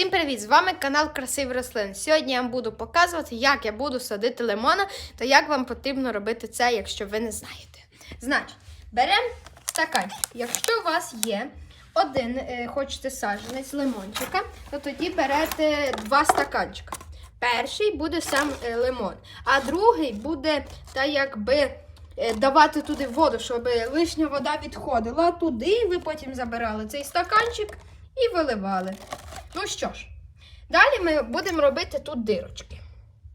Всім привіт! З вами канал Красиві рослин. Сьогодні я вам буду показувати, як я буду садити лимона та як вам потрібно робити це, якщо ви не знаєте. Значить, беремо стаканчик. Якщо у вас є один, е, хочете саджанець лимончика, то тоді берете два стаканчика. Перший буде сам е, лимон, а другий буде та якби е, давати туди воду, щоб лишня вода відходила туди, і ви потім забирали цей стаканчик і виливали. Ну що ж, далі ми будемо робити тут дирочки.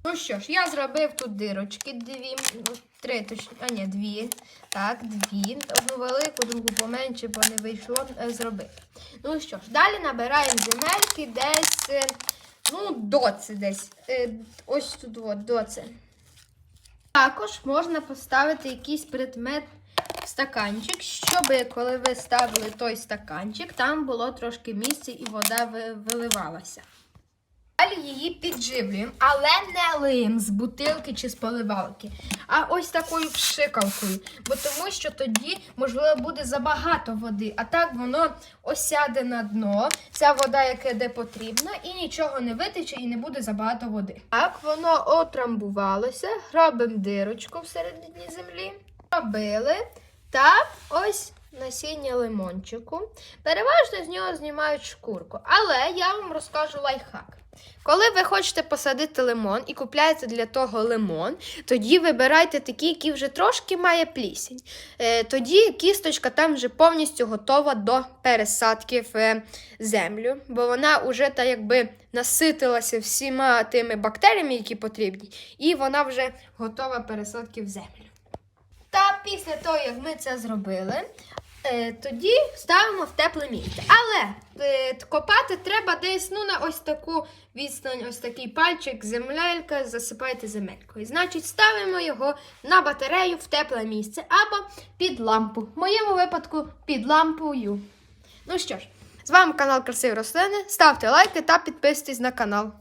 Ну що ж, я зробив тут дирочки, дві, ну, три, точні, а ні, дві. Так, дві. Одну велику, другу поменше, бо не вийшло е, зробити. Ну що ж, далі набираємо земельки десь, е, ну, доці десь. Е, ось тут от, доці. Також можна поставити якийсь предмет стаканчик, щоб коли ви ставили той стаканчик, там було трошки місця і вода виливалася. Далі її підживлюємо, але не лиєм з бутилки чи з поливалки, а ось такою пшикалкою. Бо тому що тоді, можливо, буде забагато води, а так воно осяде на дно, ця вода, яка де потрібна, і нічого не витече і не буде забагато води. Так, воно отрамбувалося, робимо дирочку всередині землі, робили. Та ось насіння лимончику. Переважно з нього знімають шкурку. Але я вам розкажу лайфхак. Коли ви хочете посадити лимон і купляєте для того лимон, тоді вибирайте такий, який вже трошки має плісінь. Е, тоді кісточка там вже повністю готова до пересадки в землю, бо вона вже та якби наситилася всіма тими бактеріями, які потрібні, і вона вже готова пересадки в землю. Після того, як ми це зробили, е, тоді ставимо в тепле місце. Але е, копати треба десь ну, на ось таку відстань, ось такий пальчик, земелька, засипайте земелькою. Значить, ставимо його на батарею в тепле місце або під лампу. В моєму випадку під лампою. Ну що ж, з вами канал Красиві рослини. Ставте лайки та підписуйтесь на канал.